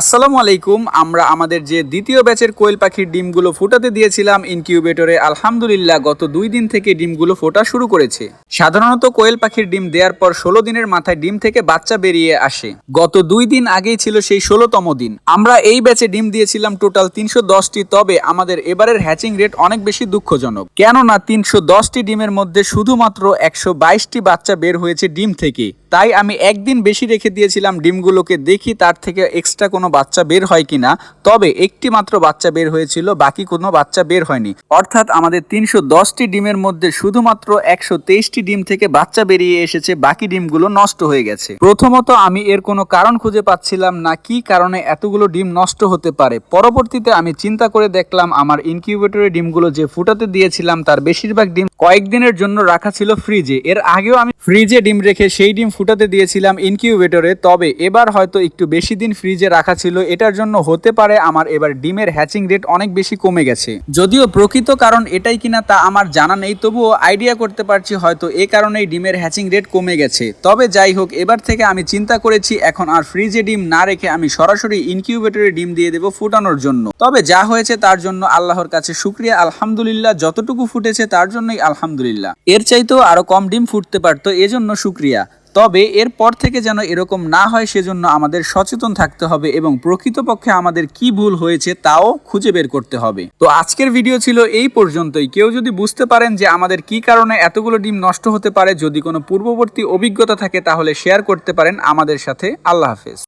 আসসালামু আলাইকুম। আমরা আমাদের যে দ্বিতীয় ব্যাচের কোয়েল পাখির ডিমগুলো ফোটাতে দিয়েছিলাম ইনকিউবেটরে, আলহামদুলিল্লাহ গত দুই দিন থেকে ডিমগুলো ফোটা শুরু করেছে। সাধারণত কোয়েল পাখির ডিম দেওয়ার পর ষোলো দিনের মাথায় ডিম থেকে বাচ্চা বেরিয়ে আসে। গত দুই দিন আগেই ছিল সেই ষোলোতম দিন। আমরা এই ব্যাচে ডিম দিয়েছিলাম টোটাল তিনশো দশটি, তবে আমাদের এবারের হ্যাচিং রেট অনেক বেশি দুঃখজনক। কেননা তিনশো দশটি ডিমের মধ্যে শুধুমাত্র একশো বাইশটি বাচ্চা বের হয়েছে ডিম থেকে। তাই আমি একদিন বেশি রেখে দিয়েছিলাম ডিমগুলোকে, দেখি তার থেকে এক্সট্রা কোনো বাচ্চা বের হয় কিনা, তবে একটি মাত্র বাচ্চা বের হয়েছিল, বাকি কোনো বাচ্চা বের হয়নি। অর্থাৎ আমাদের তিনশো দশটি ডিমের মধ্যে শুধুমাত্র একশো তেইশটি ডিম থেকে বাচ্চা বেরিয়ে এসেছে, বাকি ডিমগুলো নষ্ট হয়ে গেছে। প্রথমত আমি এর কোনো কারণ খুঁজে পাচ্ছিলাম না, কি কারণে এতগুলো ডিম নষ্ট হতে পারে। পরবর্তীতে আমি চিন্তা করে দেখলাম, আমার ইনকিউবেটরে ডিমগুলো যে ফুটাতে দিয়েছিলাম, তার বেশিরভাগ ডিম কয়েকদিনের জন্য রাখা ছিল ফ্রিজে এর আগেও আমি ফ্রিজে ডিম রেখে সেই ডিম ফুটাতে দিয়েছিলাম ইনকিউবেটরে তবে এবার হয়তো একটু বেশি দিন ফ্রিজে রাখা ছিল। এটার জন্য হতে পারে আমার এবার ডিমের হ্যাচিং রেট অনেক বেশি কমে গেছে। যদিও প্রকৃত কারণ এটাই কিনা তা আমার জানা নেই, তবুও আইডিয়া করতে পারছি হয়তো এ কারণেই ডিমের হ্যাচিং রেট কমে গেছে। তবে যাই হোক, এবার থেকে আমি চিন্তা করেছি এখন আর ফ্রিজে ডিম না রেখে আমি সরাসরি ইনকিউবেটরে ডিম দিয়ে দেবো ফুটানোর জন্য। তবে যা হয়েছে তার জন্য আল্লাহর কাছে শুক্রিয়া। আলহামদুলিল্লাহ, যতটুকু ফুটেছে তার জন্যই আলহামদুলিল্লাহ। এর চাইতেও আরও কম ডিম ফুটতে পারতো, এজন্য শুক্রিয়া। তবে এরপর থেকে যেন এরকম না হয়, সেজন্য আমাদের সচেতন থাকতে হবে এবং প্রকৃতপক্ষে আমাদের কি ভুল হয়েছে তাও খুঁজে বের করতে হবে। তো আজকের ভিডিও ছিল এই পর্যন্তই। কেউ যদি বুঝতে পারেন যে আমাদের কি কারণে এতগুলো ডিম নষ্ট হতে পারে, যদি কোনো পূর্ববর্তী অভিজ্ঞতা থাকে, তাহলে শেয়ার করতে পারেন আমাদের সাথে। আল্লাহ হাফেজ।